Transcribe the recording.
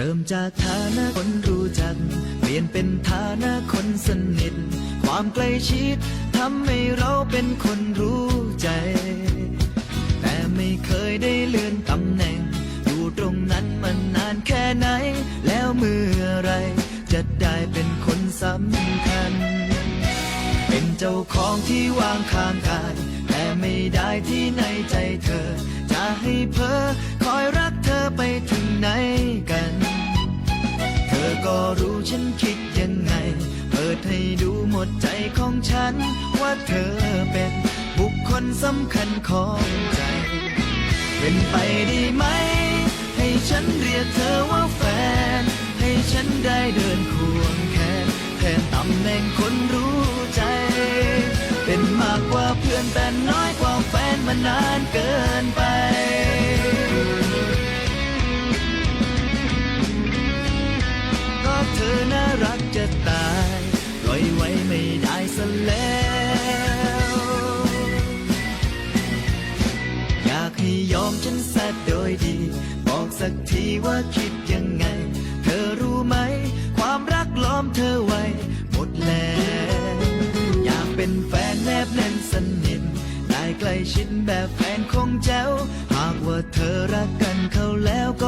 เริ่มจากฐานะคนรู้จัก เปลี่ยนเป็นฐานะคนสนิท ความใกล้ชิดทำให้เราเป็นคนรู้ใจ แต่ไม่เคยได้เลื่อนตำแหน่ง อยู่ตรงนั้นมานนานแค่ไหน แล้วเมื่อไร จะได้เป็นคนสำคัญ เป็นเจ้าของที่วางข้างกาย แต่ไม่ได้ที่ในใจเธอ จะให้เพอคอยรักเธอไปถึงไหนกัน ฉันคิดยังไง เปิดให้ดูหมดใจของฉัน ว่าเธอเป็นบุคคลสำคัญของใจ เป็นไปได้ไหม ให้ฉันเรียกเธอว่าแฟน ให้ฉันได้เดินควงแขนแทนตำแหน่งคนรู้ใจ เป็นมากกว่าเพื่อนแต่น้อยกว่าแฟนมานาน รักจะตายปล่อยไว้ไม่ได้ซะแล้ว อยากให้ยอมฉันสักโดยดี บอกสักทีว่าคิดยังไง เธอรู้ไหม ความรักล้อมเธอไว้ หมดแล้ว อยากเป็นแฟนแนบแน่นสนิทได้ใกล้ชิดแบบแฟนคงแจ้ว หากว่าเธอรักกันเขาแล้วก็